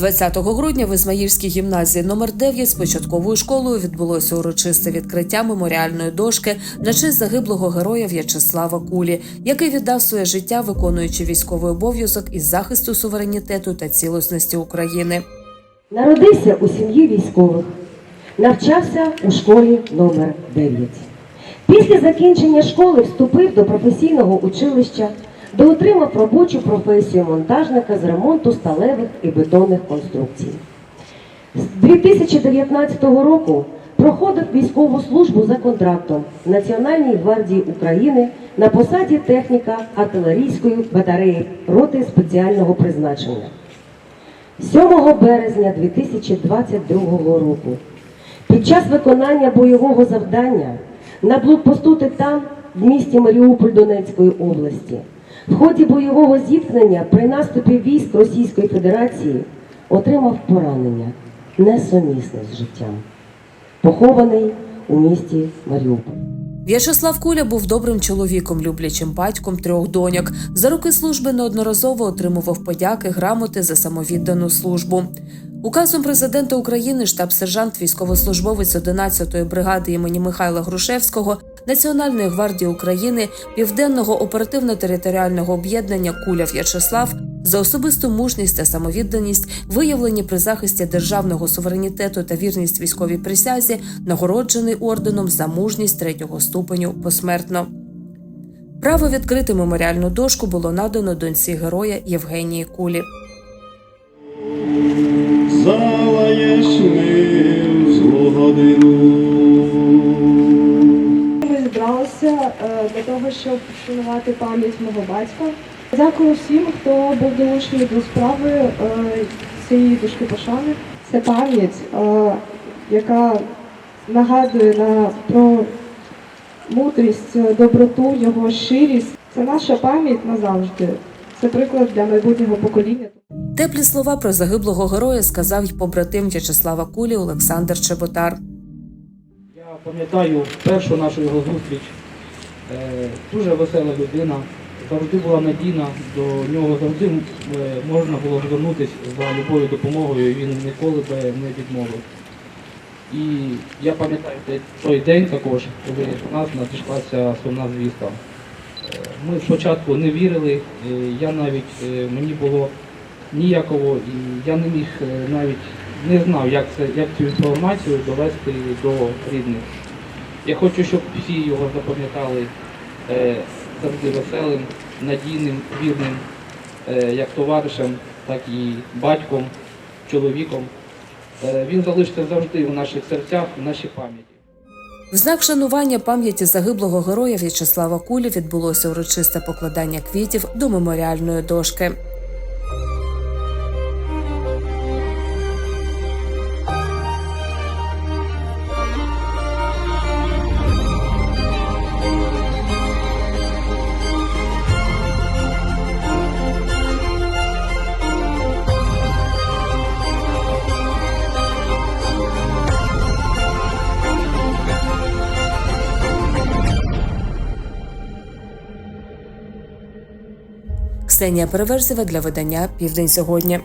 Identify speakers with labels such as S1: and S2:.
S1: 20 грудня в Ізмаїльській гімназії номер 9 з початковою школою відбулося урочисте відкриття меморіальної дошки на честь загиблого героя В'ячеслава Кулі, який віддав своє життя, виконуючи військовий обов'язок із захисту суверенітету та цілісності України.
S2: Народився у сім'ї військових, навчався у школі номер 9. Після закінчення школи вступив до професійного училища, де отримав робочу професію монтажника з ремонту сталевих і бетонних конструкцій. З 2019 року проходив військову службу за контрактом в Національній гвардії України на посаді техніка артилерійської батареї роти спеціального призначення. 7 березня 2022 року під час виконання бойового завдання на блокпосту Титан в місті Маріуполь Донецької області в ході бойового зіткнення при наступі військ Російської Федерації отримав поранення несумісне з життям, похований у місті Маріуполь.
S1: В'ячеслав Куля був добрим чоловіком, люблячим батьком трьох доньок. За роки служби неодноразово отримував подяки, грамоти за самовіддану службу. Указом президента України штаб-сержант, військовослужбовець 11-ї бригади імені Михайла Грушевського, Національної гвардії України, Південного оперативно-територіального об'єднання Куля В'ячеслав за особисту мужність та самовідданість, виявлені при захисті державного суверенітету та вірність військовій присязі, нагороджений орденом за мужність третього ступеню посмертно. Право відкрити меморіальну дошку було надано доньці героя Євгенії Кулі.
S3: Вшанувати пам'ять мого батька. Дякую всім, хто був долучений до справи е, цієї дошки пошани. Це пам'ять, е, яка нагадує на, про мудрість, доброту, його щирість. Це наша пам'ять назавжди. Це приклад для майбутнього покоління.
S1: Теплі слова про загиблого героя сказав й побратим В'ячеслава Кулі Олександр Чеботар.
S4: Я пам'ятаю першу нашу його зустріч. Е, Дуже весела людина, завжди була надійна, до нього завжди е, можна було звернутися за любою допомогою, він ніколи би не відмовив. І я пам'ятаю той- день також, коли в нас надійшла ця сумна звістка. Е, Ми спочатку не вірили, я навіть мені було ніяково, і я не міг навіть не знав, як це як цю інформацію довести до рідних. Я хочу, щоб всі його запам'ятали е, завжди веселим, надійним, вірним, е, як товаришем, так і батьком, чоловіком. Е, він залишиться завжди в наших серцях, в нашій пам'яті.
S1: В знак шанування пам'яті загиблого героя В'ячеслава Кулі відбулося урочисте покладання квітів до меморіальної дошки. Ксенія Переверзева для видання Південь сьогодні.